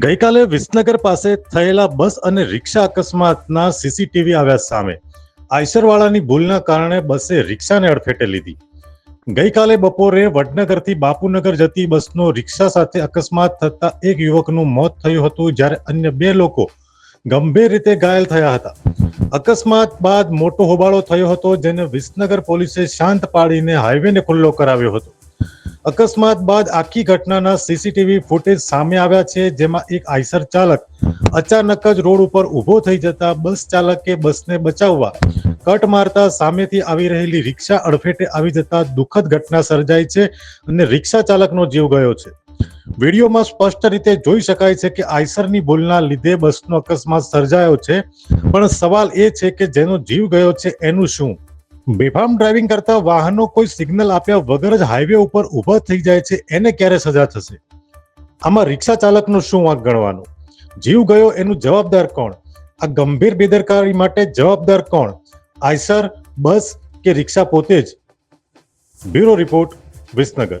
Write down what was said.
ગઈકાલે વિસનગર પાસે થયેલા બસ અને રિક્ષા અકસ્માતના સીસીટીવી આવ્યા સામે. આઈસરવાળાની ભૂલના કારણે બસે રિક્ષાને અડફેટે લીધી. ગઈકાલે બપોરે વડનગરથી બાપુનગર જતી બસનો રિક્ષા સાથે અકસ્માત થતા એક યુવકનું મોત થયું હતું, જ્યારે અન્ય બે લોકો ગંભીર રીતે ઘાયલ થયા હતા. અકસ્માત બાદ મોટો હોબાળો થયો હતો, જેને વિસનગર પોલીસે શાંત પાડીને હાઈવેને ખુલ્લો કરાવ્યો હતો. અકસ્માત બાદ આખી ઘટનાના સીસીટીવી ફૂટેજ સામે આવ્યા છે, જેમાં એક આઈસર ચાલક અચાનક જ રોડ ઉપર ઊભો થઈ જતા બસ ચાલકે બસને બચાવવા કટ મારતા સામેથી આવી રહેલી રિક્ષા અડફેટે આવી જતા દુઃખદ ઘટના સર્જાઈ છે અને રિક્ષા ચાલકનો જીવ ગયો છે. વિડીયોમાં સ્પષ્ટ રીતે જોઈ શકાય છે કે આઈસરની ભૂલના લીધે બસનો અકસ્માત સર્જાયો છે, પણ સવાલ એ છે કે જેનો જીવ ગયો છે એનું શું? બેફામ ડ્રાઇવિંગ કરતા વાહનો કોઈ સિગ્નલ આપ્યા વગર જ હાઈવે ઉપર ઊભા થઈ જાય છે, એને ક્યારે સજા થશે? આમાં રિક્ષા ચાલકનો શું વાંક ગણવાનો? જીવ ગયો એનું જવાબદાર કોણ? આ ગંભીર બેદરકારી માટે જવાબદાર કોણ? આઈસર, બસ કે રિક્ષા પોતે જ? Bureau report, Visnagar.